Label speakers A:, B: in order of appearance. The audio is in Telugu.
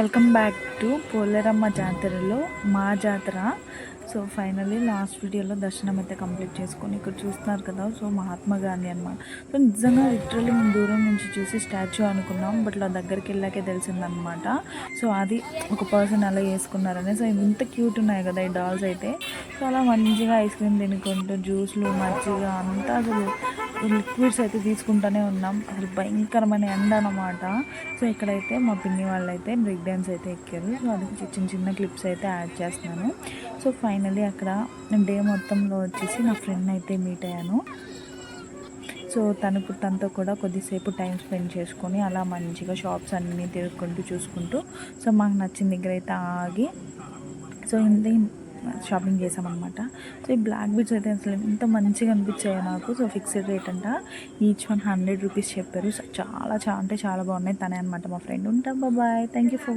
A: వెల్కమ్ బ్యాక్ టు పోలేరమ్మ జాతరలో మా జాతర. సో ఫైనల్లీ లాస్ట్ వీడియోలో దర్శనం అయితే కంప్లీట్ చేసుకొని ఇక్కడ చూస్తున్నారు కదా సో మహాత్మా గాంధీ అనమాట సో నిజంగా లిటరల్లీ మేము దూరం నుంచి చూసి స్టాచ్యూ అనుకున్నాం బట్ అలా దగ్గరికి వెళ్ళాకే తెలిసిందనమాట సో అది ఒక పర్సన్ అలా వేసుకున్నారని. సో ఇంత క్యూట్ ఉన్నాయి కదా ఈ డాల్స్ అయితే. సో అలా మంచిగా ఐస్ క్రీమ్ తినుకుంటూ జ్యూస్లు మజ్జిగ అంతా అసలు లిక్విడ్స్ అయితే తీసుకుంటూనే ఉన్నాం. అసలు భయంకరమైన ఎండ అనమాట సో ఇక్కడైతే మా పిన్ని వాళ్ళు అయితే బ్రేక్ డ్యాన్స్ అయితే ఎక్కారు. సో అది చిన్న చిన్న క్లిప్స్ అయితే యాడ్ చేస్తున్నాను. సో ఫైనలీ అక్కడ డే మొత్తంలో వచ్చేసి నా ఫ్రెండ్ అయితే మీట్ అయ్యాను. సో తనకు తనతో కూడా కొద్దిసేపు టైం స్పెండ్ చేసుకొని అలా మంచిగా షాప్స్ అన్నీ తిరుగుకుంటూ చూసుకుంటూ సో మాకు నచ్చిన దగ్గర అయితే ఆగి సో ఇంతే షాపింగ్ చేసామన్నమాట. సో ఈ బ్లాక్ బీడ్స్ అయితే అసలు ఎంత మంచిగా అనిపించాయో నాకు. సో ఫిక్స్డ్ రేట్ అంట ఈచ్ వన్ హండ్రెడ్ రూపీస్ చెప్పారు. సో చాలా చాలా అంటే చాలా బాగున్నాయి తనే అనమాట మా ఫ్రెండ్. ఉంటా బాయ్ థ్యాంక్ యూ ఫర్